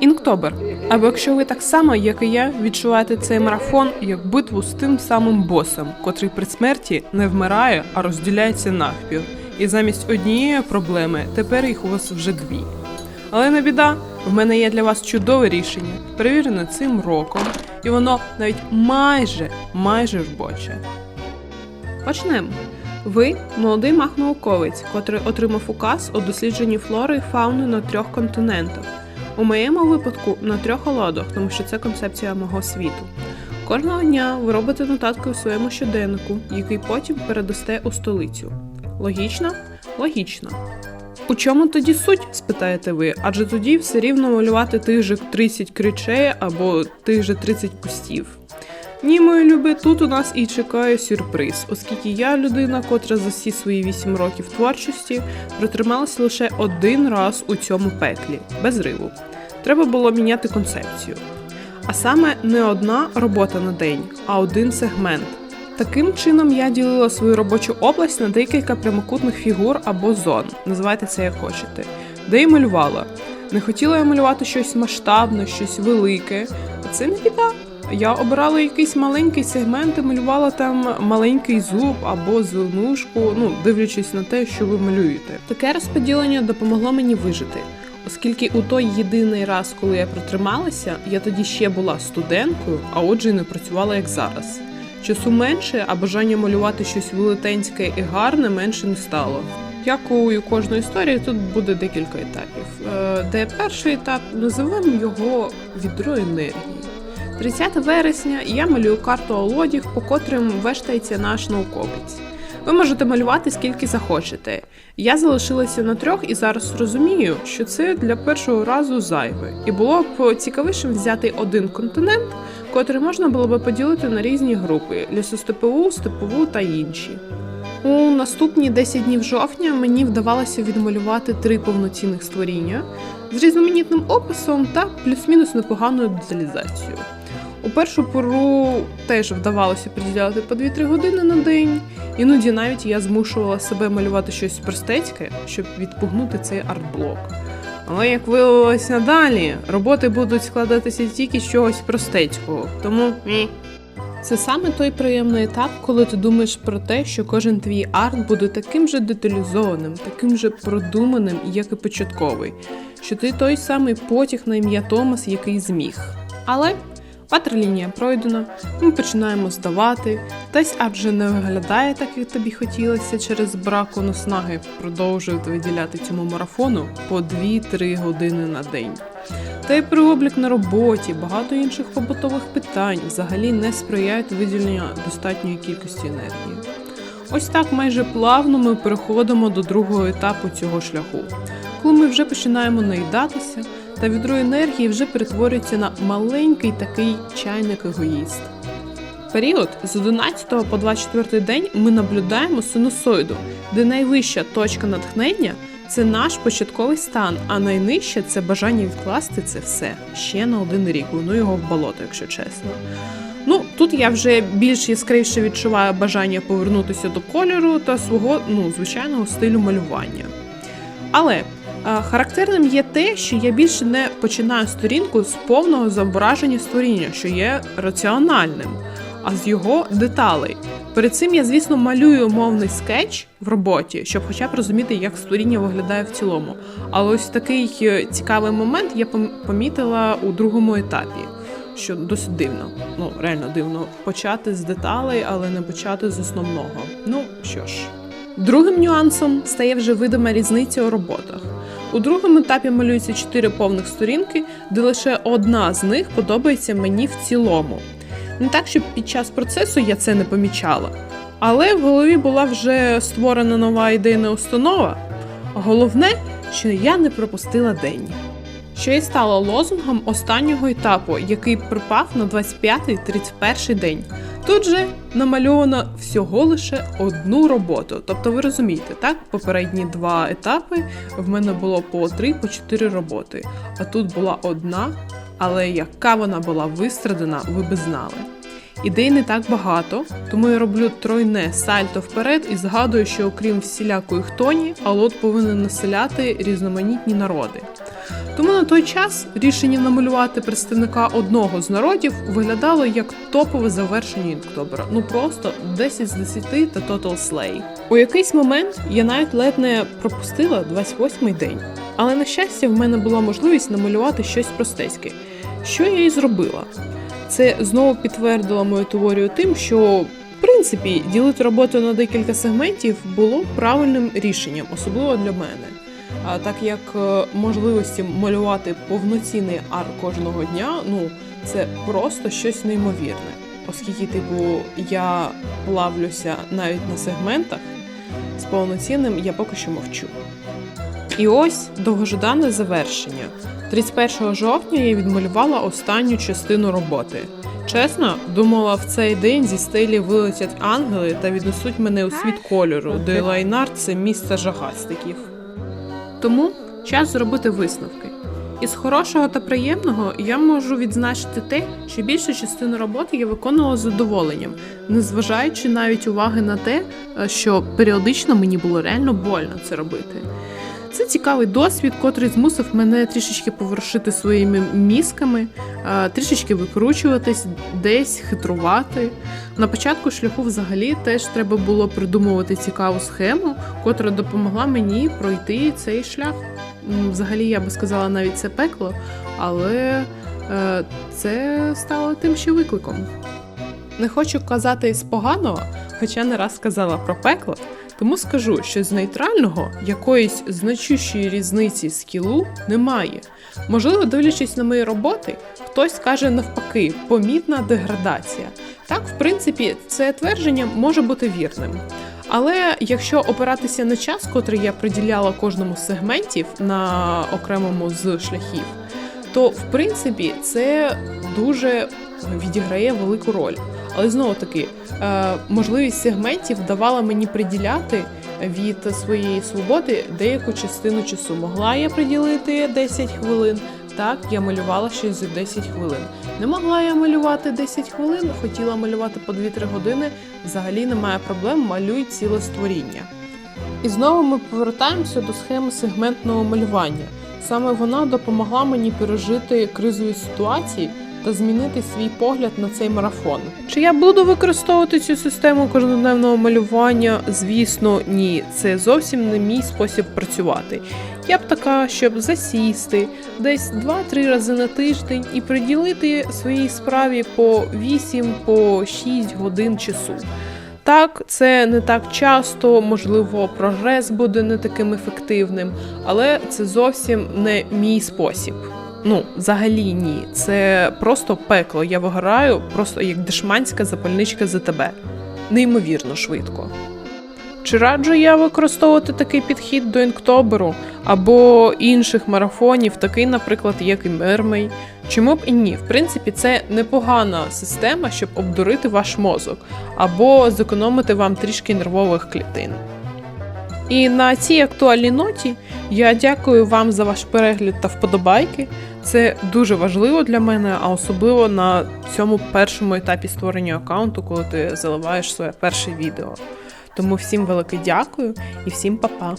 Інктобер. Або якщо ви так само, як і я, відчуваєте цей марафон як битву з тим самим босом, котрий при смерті не вмирає, а розділяється навпіл. І замість однієї проблеми тепер їх у вас вже дві. Але не біда, в мене є для вас чудове рішення, перевірене цим роком, і воно навіть майже майже робоче. Почнемо. Ви молодий мах-науковець, котрий отримав указ у дослідженні флори і фауни на трьох континентах. У моєму випадку на трьох оладах, тому що це концепція мого світу. Кожного дня ви робите нотатки у своєму щоденнику, який потім передасте у столицю. Логічно? Логічно. У чому тоді суть? спитаєте ви, адже тоді все рівно малювати тих же 30 кричей або тих же 30 кустів. Ні, мої люби, тут у нас і чекає сюрприз, оскільки я людина, котра за всі свої 8 років творчості протрималася лише один раз у цьому пеклі, без риву. Треба було міняти концепцію. А саме не одна робота на день, а один сегмент. Таким чином я ділила свою робочу область на декілька прямокутних фігур або зон, називайте це як хочете, де і малювала. Не хотіла я малювати щось масштабне, щось велике, це не біда. Я обирала якийсь маленький сегмент і малювала там маленький зуб або зонушку, ну дивлячись на те, що ви малюєте. Таке розподілення допомогло мені вижити, оскільки у той єдиний раз, коли я протрималася, я тоді ще була студенткою, а отже, і не працювала як зараз. Часу менше, а бажання малювати щось велетенське і гарне менше не стало. Як у кожної історії, тут буде декілька етапів. Е, Де перший етап називаємо його відро енергії. 30 вересня я малюю карту олодів, по котрим вештається наш науковець. Ви можете малювати скільки захочете. Я залишилася на трьох і зараз розумію, що це для першого разу зайве. І було б цікавішим взяти один континент, котрий можна було б поділити на різні групи: лісостепову, степову та інші. У наступні 10 днів жовтня мені вдавалося відмалювати три повноцінних створіння з різноманітним описом та плюс-мінус непоганою деталізацією. У першу пору теж вдавалося приділяти по 2-3 години на день. Іноді навіть я змушувала себе малювати щось простецьке, щоб відпугнути цей артблок. Але як виявилося далі, роботи будуть складатися тільки з чогось простецького, тому ні. Це саме той приємний етап, коли ти думаєш про те, що кожен твій арт буде таким же деталізованим, таким же продуманим, як і початковий, що ти той самий потяг на ім'я Томас, який зміг. Але Патерлінія пройдена, ми починаємо здавати, десь адже не виглядає так, як тобі хотілося через браку наснаги продовжувати виділяти цьому марафону по 2-3 години на день. Та й переоблік на роботі, багато інших побутових питань взагалі не сприяють виділенню достатньої кількості енергії. Ось так майже плавно ми переходимо до другого етапу цього шляху, коли ми вже починаємо наїдатися та відро енергії вже перетворюється на маленький такий чайник егоїст. Період з 11 по 24 день ми наблюдаємо синусоїду, де найвища точка натхнення це наш початковий стан, а найнижча це бажання відкласти це все ще на один рік. Воно його в болото, якщо чесно. Ну, тут я вже більш яскравіше відчуваю бажання повернутися до кольору та свого ну, звичайного стилю малювання. Але Характерним є те, що я більше не починаю сторінку з повного зображення створіння, що є раціональним, а з його деталей. Перед цим я, звісно, малюю мовний скетч в роботі, щоб хоча б розуміти, як створіння виглядає в цілому. Але ось такий е, цікавий момент я помітила у другому етапі, що досить дивно. Ну, реально дивно почати з деталей, але не почати з основного. Ну що ж. Другим нюансом стає вже видима різниця у роботах. У другому етапі малюються чотири повних сторінки, де лише одна з них подобається мені в цілому. Не так, щоб під час процесу я це не помічала, але в голові була вже створена нова ідейна установа. Головне, що я не пропустила день. Що і стало лозунгом останнього етапу, який припав на 25-31 день. Тут же намальовано всього лише одну роботу. Тобто, ви розумієте, так? Попередні два етапи в мене було по 3 по 4 роботи. А тут була одна, але яка вона була вистрадана, ви би знали. Ідей не так багато, тому я роблю тройне сальто вперед і згадую, що окрім всілякої хтоні, алот повинен населяти різноманітні народи. Тому на той час рішення намалювати представника одного з народів виглядало як топове завершення інктобера. Ну просто 10 з 10 та Total Slay. У якийсь момент я навіть ледь не пропустила 28-й день. Але на щастя, в мене була можливість намалювати щось простецьке. Що я і зробила? Це знову підтвердило мою теорію тим, що в принципі ділити роботу на декілька сегментів було правильним рішенням, особливо для мене. Так як е, можливості малювати повноцінний арт кожного дня, ну це просто щось неймовірне. Оскільки, типу, я плавлюся навіть на сегментах, з повноцінним я поки що мовчу. І ось довгождане завершення. 31 жовтня я відмалювала останню частину роботи. Чесно, думала, в цей день зі стелі вилетять ангели та віднесуть мене у світ кольору, де лайнар це місце жахастиків. Тому час зробити висновки. Із хорошого та приємного я можу відзначити те, що більшу частину роботи я виконувала з задоволенням, незважаючи навіть уваги на те, е, що періодично мені було реально больно це робити. Це цікавий досвід, котрий змусив мене трішечки повершити своїми мізками, трішечки викручуватись, десь хитрувати. На початку шляху взагалі теж треба було придумувати цікаву схему, котра допомогла мені пройти цей шлях. Взагалі, я би сказала, навіть це пекло, але е, це стало тим ще викликом. Не хочу казати з поганого, хоча не раз сказала про пекло, тому скажу, що з нейтрального якоїсь значущої різниці скілу немає. Можливо, дивлячись на мої роботи, хтось каже навпаки, помітна деградація. Так, в принципі, це твердження може бути вірним. Але якщо опиратися на час, котрий я приділяла кожному з сегментів на окремому з шляхів, то в принципі це дуже відіграє велику роль. Але знову таки, е, можливість сегментів давала мені приділяти від своєї свободи деяку частину часу. Могла я приділити 10 хвилин. Так, я малювала щось за 10 хвилин. Не могла я малювати 10 хвилин, хотіла малювати по 2-3 години. Взагалі немає проблем, малюй ціле створіння. І знову ми повертаємося до схеми сегментного малювання. Саме вона допомогла мені пережити кризові ситуації та змінити свій погляд на цей марафон. Чи я буду використовувати цю систему кожнодневного малювання? Звісно, ні. Це зовсім не мій спосіб працювати. Я б така, щоб засісти десь 2-3 рази на тиждень і приділити своїй справі по 8 по 6 годин часу. Так, це не так часто, можливо, прогрес буде не таким ефективним, але це зовсім не мій спосіб. Ну, взагалі ні. Це просто пекло. Я вигораю просто як дешманська запальничка за тебе. Неймовірно швидко. Чи раджу я використовувати такий підхід до інктоберу або інших марафонів, такий, наприклад, як і Мермей? Чому б і ні? В принципі, це непогана система, щоб обдурити ваш мозок або зекономити вам трішки нервових клітин. І на цій актуальній ноті я дякую вам за ваш перегляд та вподобайки. Це дуже важливо для мене, а особливо на цьому першому етапі створення аккаунту, коли ти заливаєш своє перше відео. Тому всім велике дякую і всім па-па!